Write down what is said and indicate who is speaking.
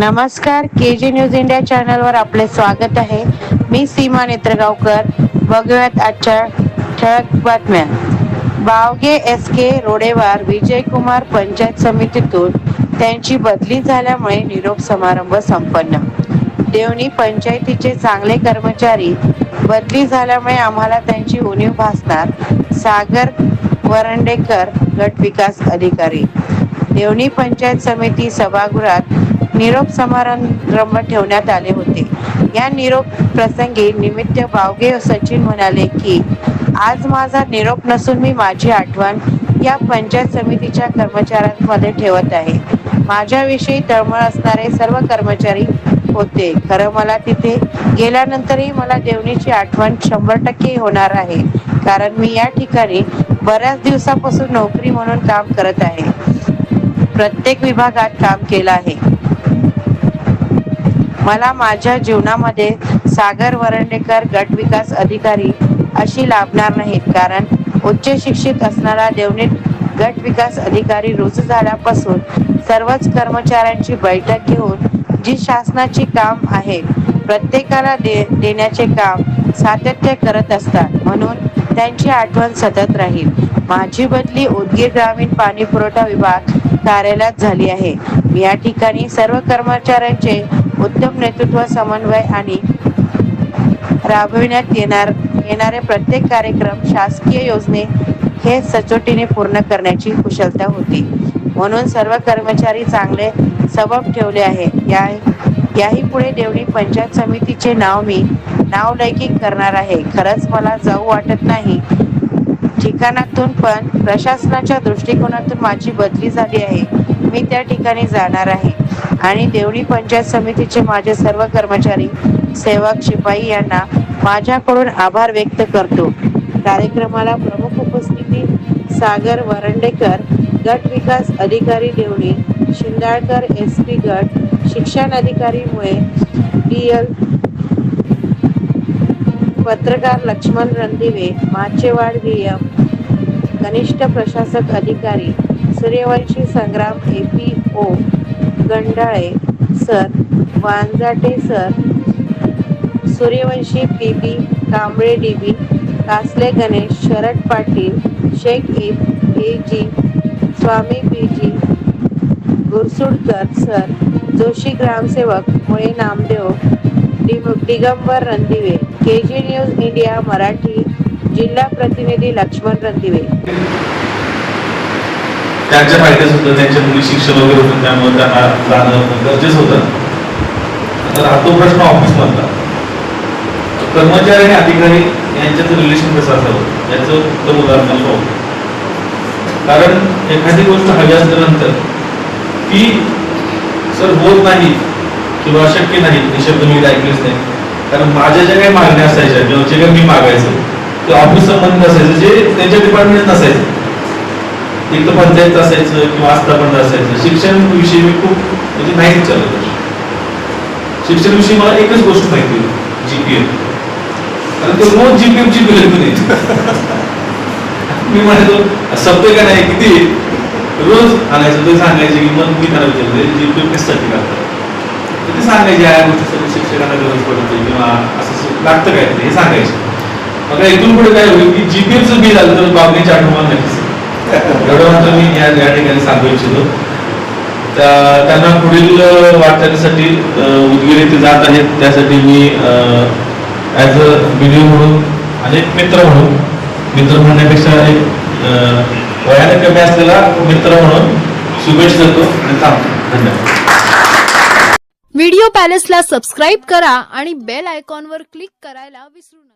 Speaker 1: नमस्कार के G news India चॅनलवर आपले स्वागत आहे. मी सीमा नेत्रगावकर. बघूयात आजच्या ठळक बातम्या. बावगे एस के रोडेवार विजयकुमार पंचायत समितीतून त्यांची बदली झाल्यामुळे निरोप समारंभ संपन्न. देवणी पंचायतीचे चांगले कर्मचारी बदली झाल्यामुळे आम्हाला त्यांची उणीव भासणार सागर वरंडेकर गट विकास अधिकारी. देवणी पंचायत समिती सभागृहात निरोप समारंभ ठेवण्यात आले होते. या निरोप प्रसंगी निमित्त बावगे सचिन म्हणाले की आज माझा निरोप नसून मी माझी आठवण या पंचायत समितीच्या कर्मचाऱ्यांमध्ये ठेवत आहे. माझ्याविषयी तळमळ असणारे सर्व कर्मचारी होते. खरं मला तिथे गेल्यानंतरही मला देवणीची आठवण शंभर टक्के होणार आहे. कारण मी या ठिकाणी बऱ्याच दिवसापासून नोकरी म्हणून काम करत आहे. प्रत्येक विभागात काम केलं आहे. मला माझ्या जीवनामध्ये सागर वरंडेकर गट विकास अधिकारी अशी लाभणार नाहीत. कारण उच्च शिक्षित असणारा देवनीत गट विकास अधिकारी रुजू झाल्यापासून सर्वच कर्मचाऱ्यांची बैठक घेऊन जी शासनाची काम आहे प्रत्येकाला दे देण्याचे काम सातत्य करत असतात. म्हणून त्यांची आठवण सतत राहील. माझी बदली उदगीर ग्रामीण पाणी पुरवठा विभाग कार्यालयात झाली आहे. या ठिकाणी सर्व कर्मचाऱ्यांचे उत्तम नेतृत्व समन्वय आणि राबविण्यात येणार येणारे प्रत्येक कार्यक्रम शासकीय योजने हे सचोटीने पूर्ण करण्याची कुशलता होती. म्हणून सर्व कर्मचारी चांगले सबब ठेवले आहे. या याही पुढे देवणी पंचायत समितीचे नाव मी नावलौकिक करणार आहे. खरंच मला जाऊ वाटत नाही. ठिकाणातून पण प्रशासनाच्या दृष्टिकोनातून माझी बदली झाली आहे. मी त्या ठिकाणी जाणार आहे. आणि देवणी पंचायत समितीचे माझे सर्व कर्मचारी सेवक शिपाई यांना माझ्याकडून आभार व्यक्त करतो. कार्यक्रमाला प्रमुख उपस्थिती सागर वरंडेकर गट विकास अधिकारी देवणी शिंदाळकर एस पी गट शिक्षण अधिकारी मुळे डी एल पत्रकार लक्ष्मण रणदिवे माचेवाड व्हीएम कनिष्ठ प्रशासक अधिकारी Suryavanshi Sangram A P O Gandale sir Wanjate sir Suryavanshi P B Kamble D B Kasle Ganesh Sharad Patil Shaikh A A G Swami P G Gursudkar sir Joshi ग्रामसेवक मुळे नामदेव दिम- Digambar Randive K G news India Marathi. जिल्हा प्रतिनिधी लक्ष्मण रणदिवे
Speaker 2: त्यांच्या फायद्यात होतं त्यांच्या मुली शिक्षण वगैरे होतं त्यामुळे त्यांना जाणं गरजेचं होतं. तर हा तो प्रश्न ऑफिस मधला. कर्मचारी आणि अधिकारी यांच्याचं रिलेशन कसं असावं? याचं उत्तम उदाहरण असं. कारण एखादी गोष्ट हवी असल्यानंतर ती सर होत नाही किंवा शक्य नाही हे शब्द मी ऐकलेच नाही. कारण माझ्या ज्या काही मागण्या असायच्या किंवा जे काही मी मागायचं ते ऑफिस संबंधित असायचं जे त्यांच्या डिपार्टमेंट नसायचं. एक तर पंचायत असायचं किंवा आस्थापन असायचं. शिक्षण विषयी मी खूप म्हणजे नाही विचारलं शिक्षण विषयी मला एकच गोष्ट माहिती होती जीपीएफ कारण ते रोज जीपीएफ ची बिल घेऊन मी म्हणायचो सप्ते का नाही किती? रोज आणायचं ते सांगायचे की मग मी त्यांना विचारलं जीपीएफ कशासाठी करतात ते सांगायचे या गोष्टीसाठी शिक्षकांना गरज पडते किंवा असं लागतं काय? हे सांगायचं. मग इथून पुढे काय होईल की जीपीएफचं बिल आलं तर बाबणीची आठवण नाही. एवढं मी या या ठिकाणी सांगू इच्छितो. त्यांना पुढील वाटचालीसाठी उदगीर येथे जात आहेत. त्यासाठी मी ॲज अ व्हिडिओ म्हणून आणि एक मित्र म्हणून मित्र म्हणण्यापेक्षा एक वयाने कमी असलेला मित्र म्हणून शुभेच्छा देतो आणि थांबतो. धन्यवाद.
Speaker 3: व्हिडिओ पॅलेसला सबस्क्राईब करा आणि बेल आयकॉनवर क्लिक करायला विसरू नका.